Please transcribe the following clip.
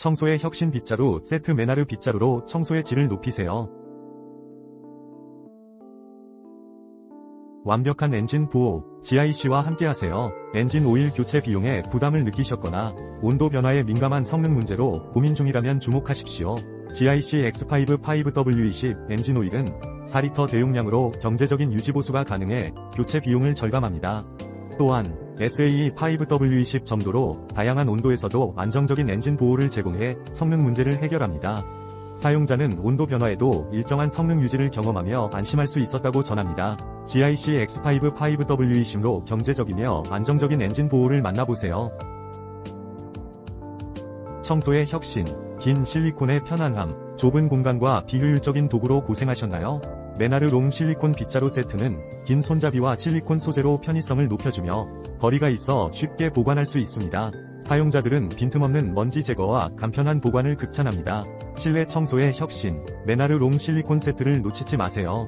청소의 혁신 빗자루 세트 메나르 빗자루로 청소의 질을 높이세요. 완벽한 엔진 보호, GIC와 함께하세요. 엔진 오일 교체 비용에 부담을 느끼셨거나 온도 변화에 민감한 성능 문제로 고민 중이라면 주목하십시오. GIC X5 5W20 엔진 오일은 4리터 대용량으로 경제적인 유지 보수가 가능해 교체 비용을 절감합니다. 또한 SAE 5W20 점도로 다양한 온도에서도 안정적인 엔진 보호를 제공해 성능 문제를 해결합니다. 사용자는 온도 변화에도 일정한 성능 유지를 경험하며 안심할 수 있었다고 전합니다. GIC X5 5W20로 경제적이며 안정적인 엔진 보호를 만나보세요. 청소의 혁신, 긴 실리콘의 편안함, 좁은 공간과 비효율적인 도구로 고생하셨나요? 메나르 롱 실리콘 빗자루 세트는 긴 손잡이와 실리콘 소재로 편의성을 높여주며 거리가 있어 쉽게 보관할 수 있습니다. 사용자들은 빈틈없는 먼지 제거와 간편한 보관을 극찬합니다. 실내 청소의 혁신, 메나르 롱 실리콘 세트를 놓치지 마세요.